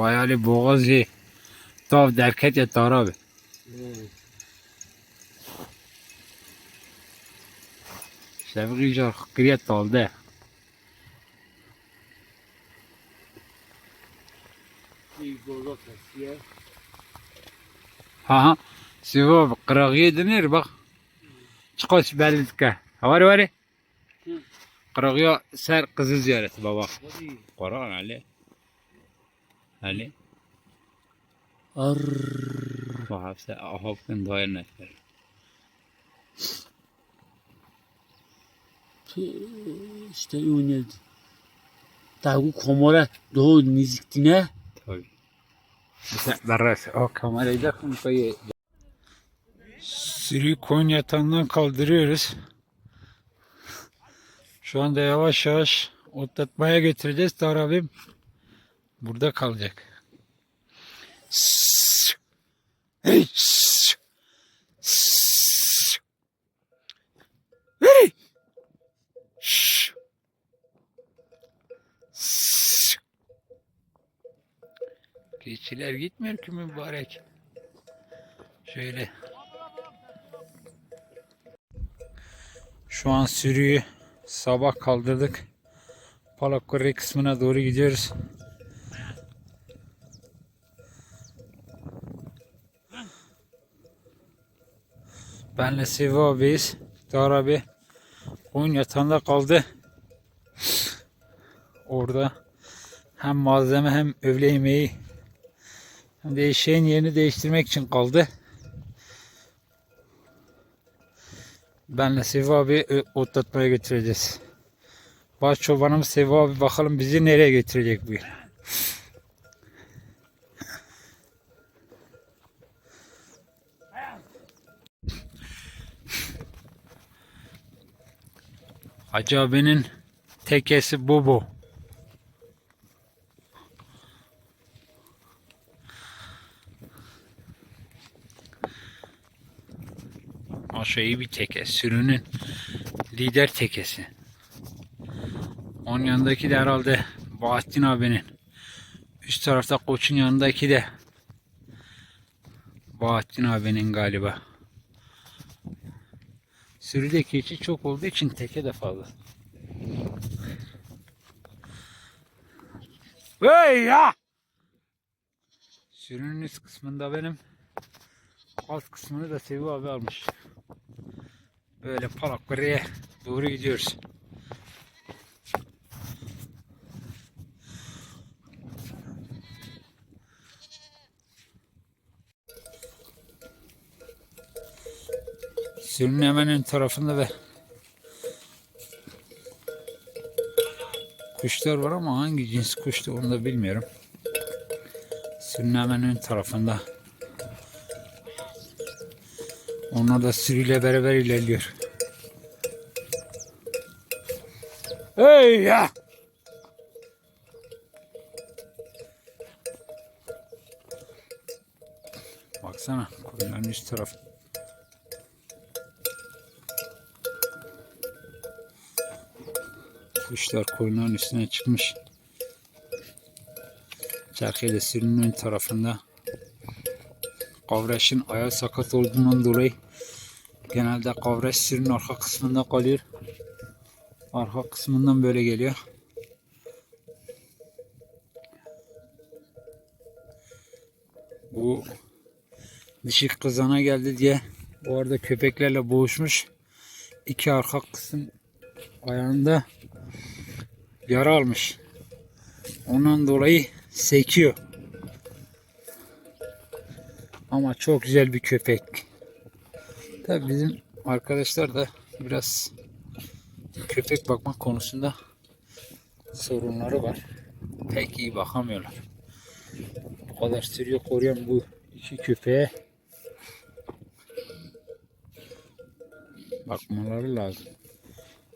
Vay boğaz ye. Tav derket ya tarabi. Şevki jar kriyet talde. Ha ha. Sivo kırığı denir bak. Çıkış belirtke. Var var. Hı. Kırığı ser kızı ziyareti baba. Hadi. Kur'an Ali. Ali. Arr. Bu hafta ahokun doyar nefer. İşte oynadı. Tagu komora doğu niziktine. Tabii. Mesela barras o kamerayı da koyu. Sürü Konya'tandan kaldırıyoruz. Şu anda yavaş yavaş otlatmaya getireceğiz. Tarabim burada kalacak. Keçiler gitmiyor ki mübarek. Şöyle. Şu an sürüyü sabah kaldırdık. Palakore kısmına doğru gidiyoruz. Benle Sevi abiyiz. Dar abi oyun yatağında kaldı. Orada hem malzeme hem öğle yemeği hem de eşeğin yerini değiştirmek için kaldı. Benle Sevi abi ö- otlatmaya götüreceğiz. Baş çobanımız Sevi abi bakalım bizi nereye götürecek bugün. Hacı tekesi bu bu. Maşa iyi bir teke. Sürünün lider tekesi. Onun yanındaki de herhalde Bahattin abinin. Üst tarafta koçun yanındaki de Bahattin abinin galiba. Sürüde keçi çok olduğu için teke de fazla. Hey ya! Sürünün üst kısmında benim alt kısmını da Sevi abi almış. Böyle Palakkure'ye doğru gidiyoruz. Sürünün hemen tarafında da kuşlar var ama hangi cins kuştu onu da bilmiyorum. Sürünün tarafında. Onlar da sürüyle beraber ilerliyor. Hey ya! Baksana koyunların üst tarafı. Kuşlar koyunların üstüne çıkmış. Çerkeyle sürünün ön tarafında. Kavreşin ayağı sakat olduğundan dolayı genelde kavreş sürünün arka kısmında kalıyor. Arka kısmından böyle geliyor. Bu dişi kızana geldi diye bu arada köpeklerle boğuşmuş. İki arka kısım ayağında yara almış. Ondan dolayı sekiyor. Ama çok güzel bir köpek. Tabii bizim arkadaşlar da biraz köpek bakmak konusunda sorunları var. Pek iyi bakamıyorlar. Bu kadar sürüyor koruyan bu iki köpeğe bakmaları lazım.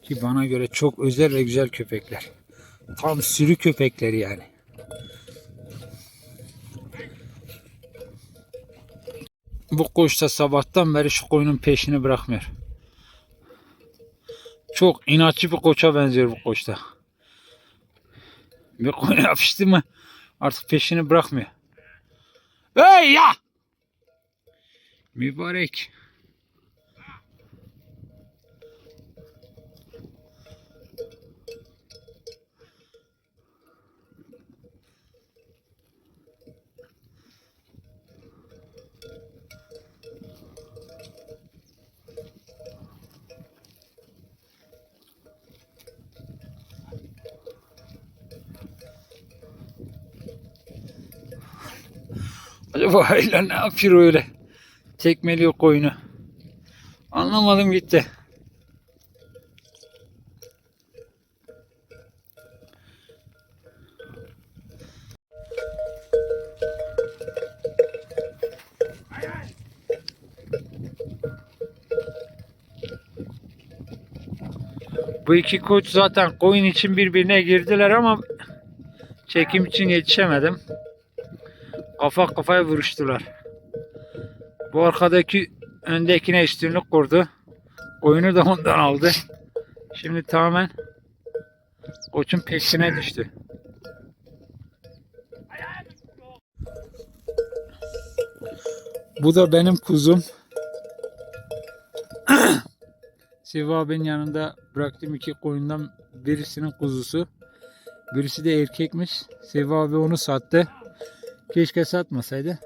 Ki bana göre çok özel ve güzel köpekler. Tam sürü köpekleri yani. Bu koç da sabahtan beri şu koyunun peşini bırakmıyor. Çok inatçı bir koça benziyor bu koç da. Bir koyun yapıştı mı Artık peşini bırakmıyor. Hey ya! Mübarek. Acaba Hayla ne yapıyor öyle? Tekmeliyor koyunu. Anlamadım gitti. Bu iki koç zaten koyun için birbirine girdiler ama çekim için yetişemedim. Kafa kafaya vuruştular. Bu arkadaki öndekine üstünlük kurdu. Oyunu da ondan aldı. Şimdi tamamen koçun peşine düştü. Bu da benim kuzum. Siva abinin yanında bıraktığım iki koyundan birisinin kuzusu. Birisi de erkekmiş. Siva abi onu sattı. Keşke satmasaydı.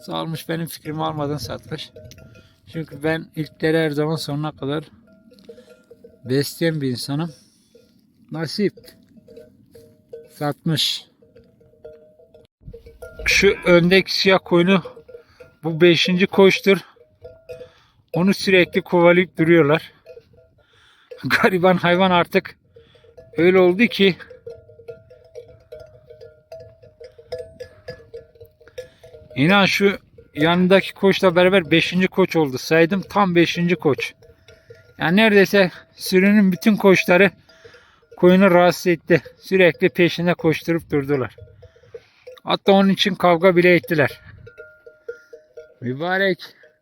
Salmış benim fikrimi almadan satmış. Çünkü ben ilkleri her zaman sonuna kadar besleyen bir insanım. Nasip. Satmış. Şu öndeki siyah koyunu bu beşinci koçtur. Onu sürekli kovalayıp duruyorlar. Gariban hayvan artık öyle oldu ki İnan şu yanındaki koçla beraber 5. koç oldu. Saydım tam 5. koç. Yani neredeyse sürünün bütün koçları koyunu rahatsız etti. Sürekli peşinde koşturup durdular. Hatta onun için kavga bile ettiler. Mübarek.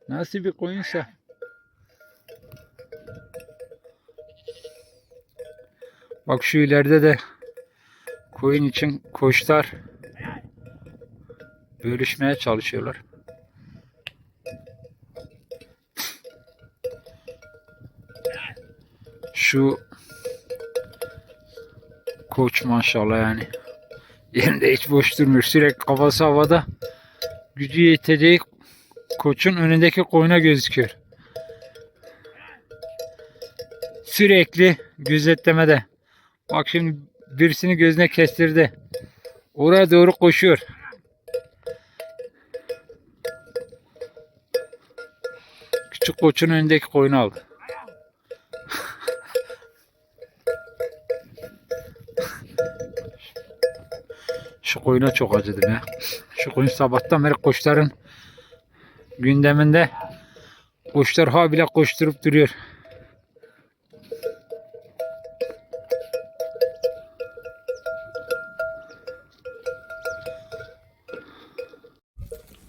Nasıl bir koyunsa. Bak şu ileride de koyun için koçlar bölüşmeye çalışıyorlar. Şu koç maşallah yani. Yerinde hiç boş durmuyor. Sürekli kafası havada. Gücü yeteceği koçun önündeki koyuna gözüküyor. Sürekli gözetlemede. Bak şimdi birisini gözüne kestirdi. Oraya doğru koşuyor. Küçük koçun önündeki koyunu aldı. Şu koyuna çok acıdım ya. Şu koyun sabahtan beri koçların gündeminde. Koçlar habire koşturup duruyor.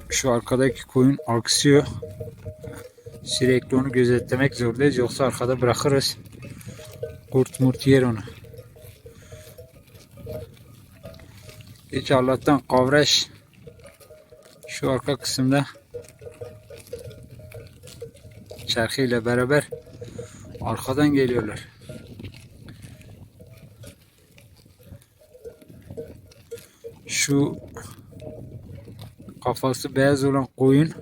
Şu arkadaki koyun aksıyor. Sürekli onu gözetlemek zorundayız. Yoksa arkada bırakırız. Kurt murt yer onu. Hiç Allah'tan kavraş şu arka kısımda çarkıyla beraber arkadan geliyorlar. Şu kafası beyaz olan koyun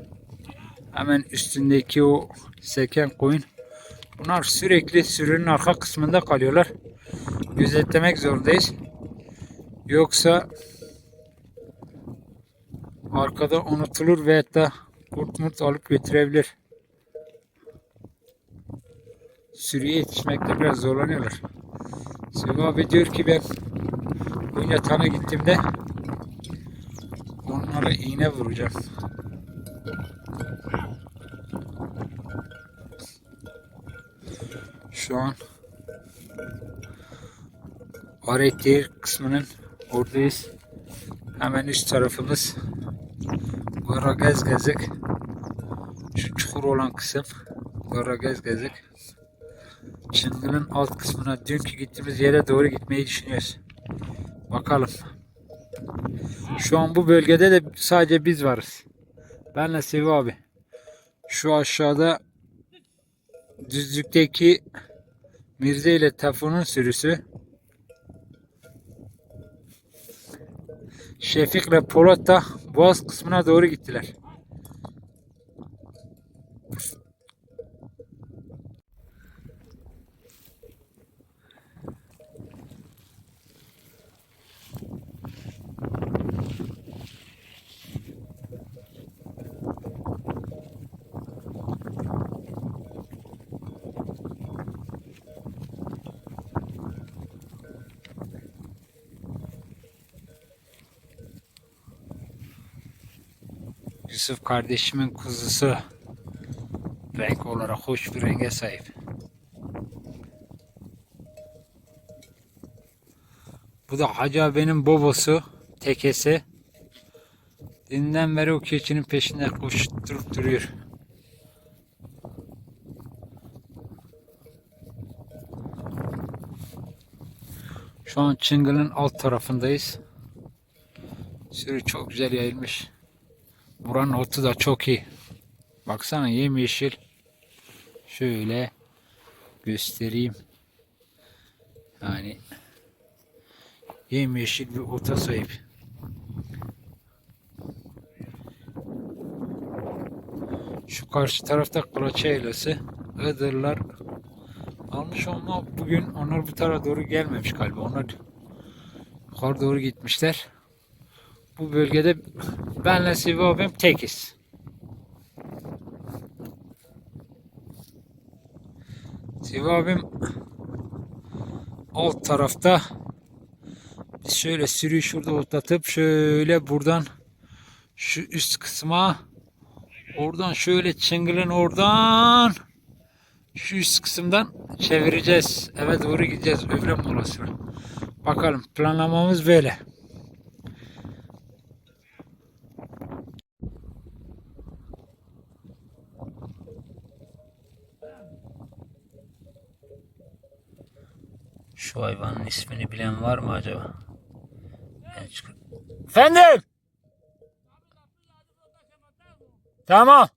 hemen üstündeki o seken koyun bunlar sürekli sürünün arka kısmında kalıyorlar. Gözetlemek zorundayız. Yoksa arkada unutulur ve hatta kurt murt alıp götürebilir. Sürüye yetişmekte biraz zorlanıyorlar. Sıvı abi diyor ki ben bu yatağına gittiğimde onlara iğne vuracağım. Şu an Arettir kısmının oradayız. Hemen üst tarafımız Gara Gezgezik. Şu çukur olan kısım Gara Gezgezik. Çıngıl'ın alt kısmına dünkü gittiğimiz yere doğru gitmeyi düşünüyoruz. Bakalım. Şu an bu bölgede de sadece biz varız. Benle Sevi abi. Şu aşağıda düzlükteki Mirze ile Tafun'un sürüsü. Şefik ile Polat da Boğaz kısmına doğru gittiler. Yusuf kardeşimin kuzusu renk olarak hoş bir renge sahip. Bu da Hacı abinin bobosu, tekesi. Dünden beri o keçinin peşinde koşturup duruyor. Şu an Çıngıl'ın alt tarafındayız. Sürü çok güzel yayılmış. Buranın otu da çok iyi. Baksana yemyeşil. Şöyle göstereyim. Yani yemyeşil bir ota sahip. Şu karşı tarafta Kılaça Yaylası. Iğdırlar almış ama bugün onlar bu tarafa doğru gelmemiş galiba. Onlar yukarı doğru gitmişler. Bu bölgede benle Sivi abim tekiz. Sivi abim alt tarafta biz şöyle sürüyü şurada otlatıp şöyle buradan şu üst kısma oradan şöyle çıngılın oradan şu üst kısımdan çevireceğiz. Eve doğru gideceğiz öğlen molasına. Bakalım planlamamız böyle. Şu hayvanın ismini bilen var mı acaba? Ben çık- Efendim? Tamam.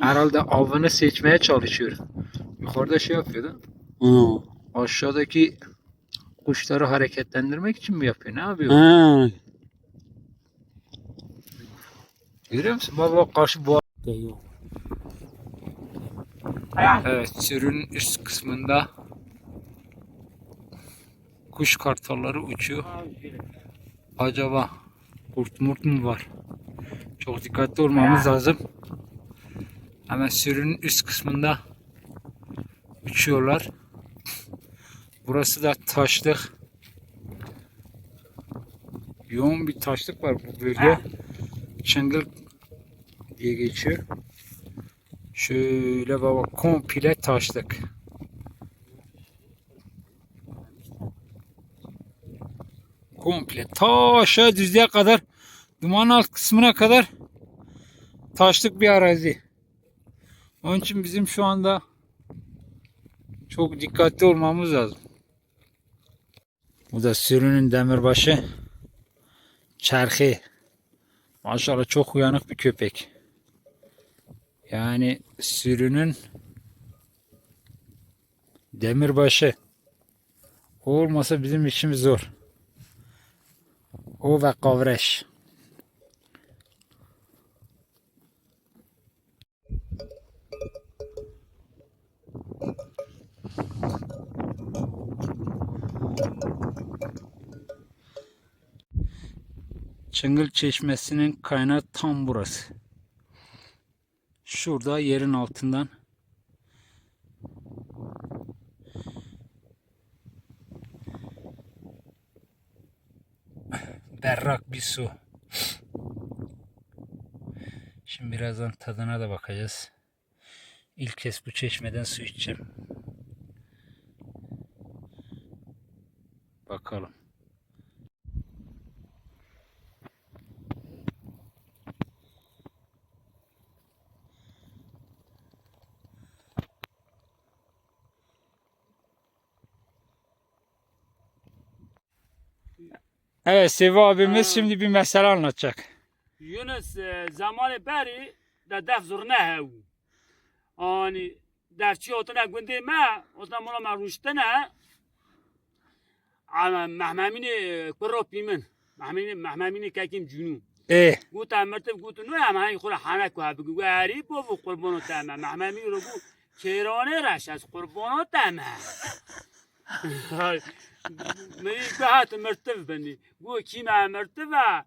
Herhalde avını seçmeye çalışıyor. Yukarıda şey yapıyordu. Ha. Aşağıdaki kuşları hareketlendirmek için mi yapıyor? Ne yapıyor? Ha. Görüyor musun? Bak karşı yok. Evet sürünün üst kısmında kuş kartalları uçuyor. Acaba kurt murt mu var? Çok dikkatli olmamız lazım. Hemen sürünün üst kısmında uçuyorlar. Burası da taşlık. Yoğun bir taşlık var bu bölge. Çıngıl diye geçiyor. Şöyle baba komple taşlık. Komple ta aşağı düzlüğe kadar duman alt kısmına kadar taşlık bir arazi. Onun için bizim şu anda çok dikkatli olmamız lazım. Bu da sürünün demirbaşı. Çerhi. Maşallah çok uyanık bir köpek. Yani sürünün demirbaşı. O olmasa bizim işimiz zor. O ve kavreş. Çıngıl Çeşmesi'nin kaynağı tam burası. Şurada yerin altından berrak bir su. Şimdi birazdan tadına da bakacağız. İlk kez bu çeşmeden su içeceğim. Bakalım. Evet Sevi abimiz ha. şimdi bir mesele anlatacak. Yunus zamanı beri de def zor ne hev. Yani defçi otuna gündü me otuna mola maruşta ne. Ama mehmemini kurro pimin. Mehmemini mehmemini kekim cünün. ايه قلت مرتب قلت نو اما هاي خور hana وها بگو gari bu قربانو تمام مهممی رو گو کرانه رش kurbanı قربانو rash az qurbono tama. Meni bahat mertib bani. Bu kima mertiba.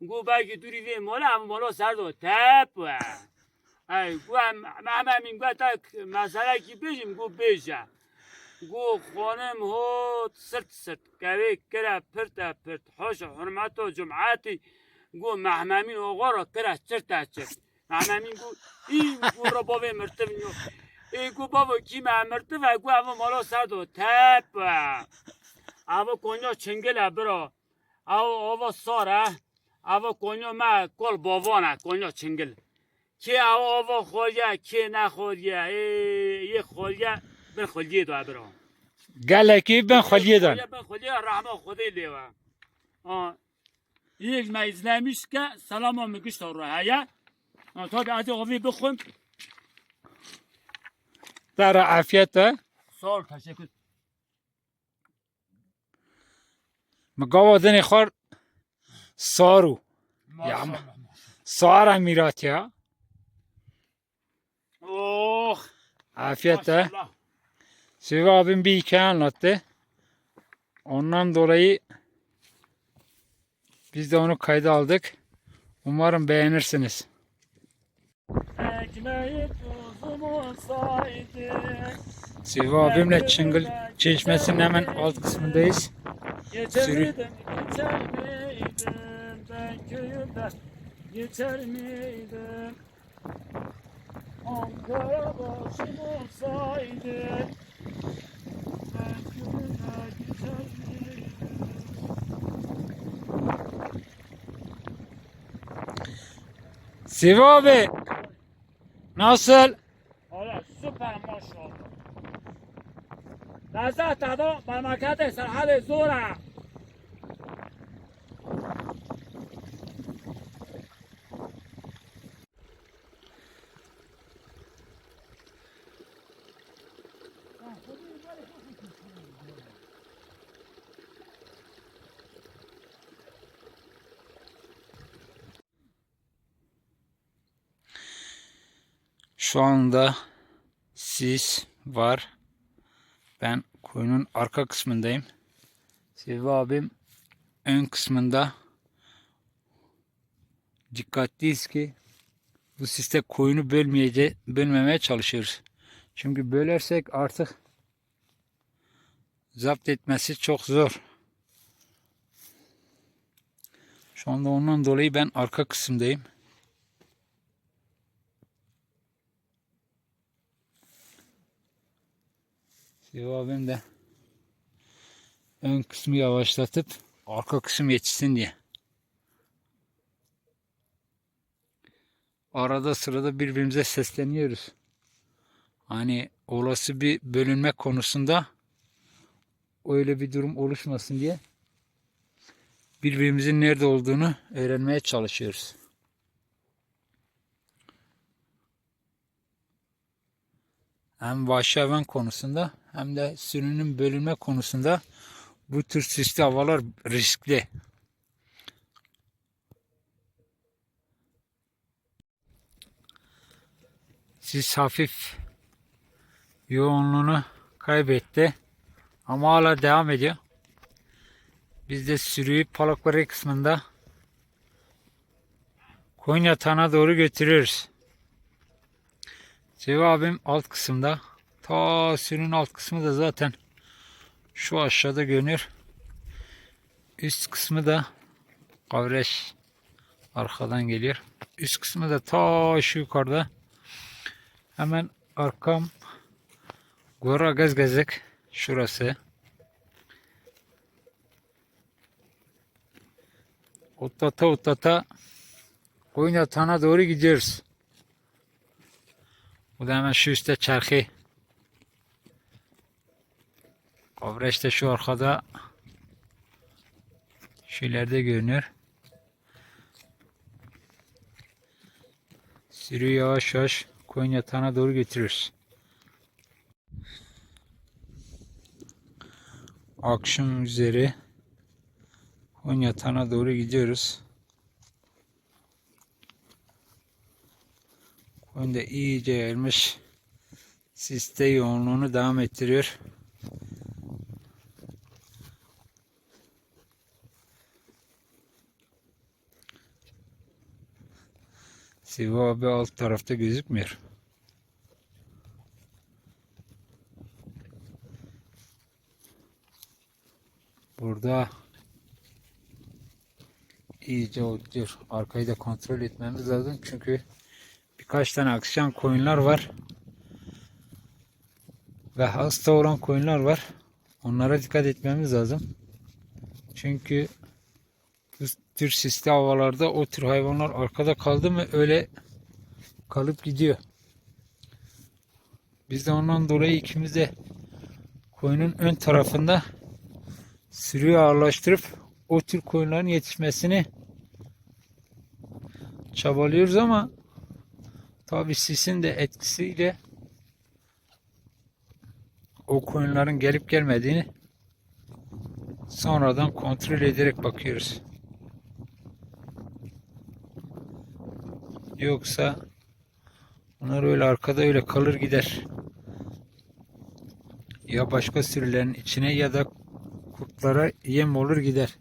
Gu bagi duri ve mola ama mola sardo tap. Ay gu mahmami gu tak masala ki bejim gu beja. Gu خانم هو سرت سرت كاري كرا برتا برت حوش حرماتو جمعاتي گو محمامین اوغارا کرا چرتا چرت محمامین گو این گو را باوی مرتب نیو ای کو بابا کی مامرت و کو اما مرا سر داد تپ اما کنیا چنگل ابرا اما اما ساره اما کنیا ما کل باوانه کنیا چنگل. کی اما اما خویا کی ای یه خویا بن خویی دو ابرا گله کی بن خویی دو خویا بن خویا رحم خدا لی و. یک میز نمیشه سلام میگیش تو راهیا تا بعد آوی بخویم در عافیت ده سال تشکر مگاوا دنی خور سارو ماشاءالله. سارا میرات ya Oh Afiyet de. maşallah. Sevi abim bir hikaye anlattı. Ondan dolayı biz de onu kayda aldık. Umarım beğenirsiniz. Ekmeği Sevi abimle Çıngıl Çeşmesi'nin hemen alt kısmındayız. Sürü. geçer miydim ben köyümden Geçer miydim Ankara başım olsaydı Ben köyümden geçer miydim Sevi abi nasıl? Hala süper maşallah. Lezzet tadı memleket serhali zora. Şu anda sis var. Ben koyunun arka kısmındayım. Sevi abim ön kısmında. Dikkatliyiz ki bu siste koyunu bölmeyece, bölmemeye çalışıyoruz. Çünkü bölersek artık zapt etmesi çok zor. Şu anda ondan dolayı ben arka kısımdayım. Sevi abim de ön kısmı yavaşlatıp arka kısım yetişsin diye. Arada sırada birbirimize sesleniyoruz. Hani olası bir bölünme konusunda öyle bir durum oluşmasın diye birbirimizin nerede olduğunu öğrenmeye çalışıyoruz. hem vahşi hayvan konusunda hem de sürünün bölünme konusunda bu tür sisli havalar riskli. Sis hafif yoğunluğunu kaybetti ama hala devam ediyor. Biz de sürüyü palakları kısmında koyun yatağına doğru götürüyoruz. Sevi abim alt kısımda. Ta sürünün alt kısmı da zaten şu aşağıda görünüyor. Üst kısmı da kavreş arkadan geliyor. Üst kısmı da ta şu yukarıda. Hemen arkam Gora Gezgezek şurası. Otlata otlata koyun yatağına doğru gidiyoruz. Bu da hemen şu üstte çarkı. Kobreç de şu arkada. Şu ileride görünüyor. Sürüyü yavaş yavaş koyun yatağına doğru getiriyoruz. Akşam üzeri koyun yatağına doğru gidiyoruz. Koyun da iyice yayılmış. Siste yoğunluğunu devam ettiriyor. Siva abi alt tarafta gözükmüyor. Burada iyice otluyor. Arkayı da kontrol etmemiz lazım çünkü birkaç tane akşam koyunlar var. Ve hasta olan koyunlar var. Onlara dikkat etmemiz lazım. Çünkü tür sisli havalarda o tür hayvanlar arkada kaldı mı öyle kalıp gidiyor. Biz de ondan dolayı ikimiz de koyunun ön tarafında sürüyü ağırlaştırıp o tür koyunların yetişmesini çabalıyoruz ama tabi sisin de etkisiyle o koyunların gelip gelmediğini sonradan kontrol ederek bakıyoruz. Yoksa bunlar öyle arkada öyle kalır gider. Ya başka sürülerin içine ya da kurtlara yem olur gider.